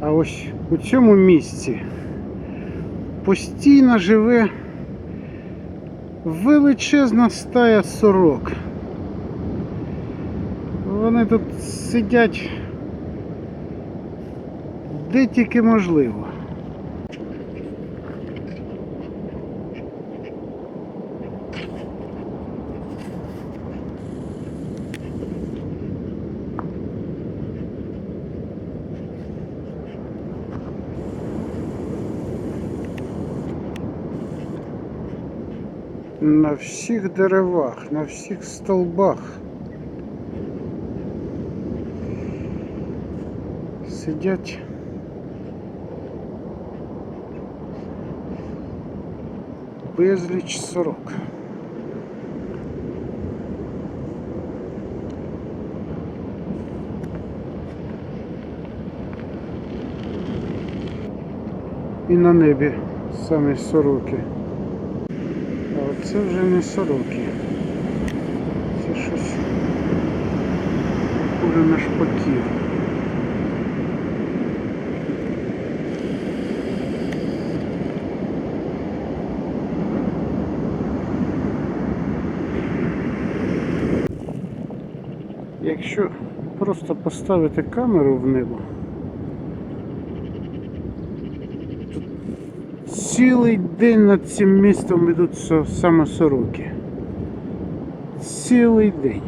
А ось у цьому місці постійно живе величезна стая сорок. Вони тут сидять де тільки можливо. На всіх деревах, на всіх столбах сидять безліч сорок. І на небі самі сороки. А оце вже не сороки. Це щось хуже на шпаків. Якщо просто поставити камеру в небо, цілий день над цим містом йдуть самосороки. Цілий день.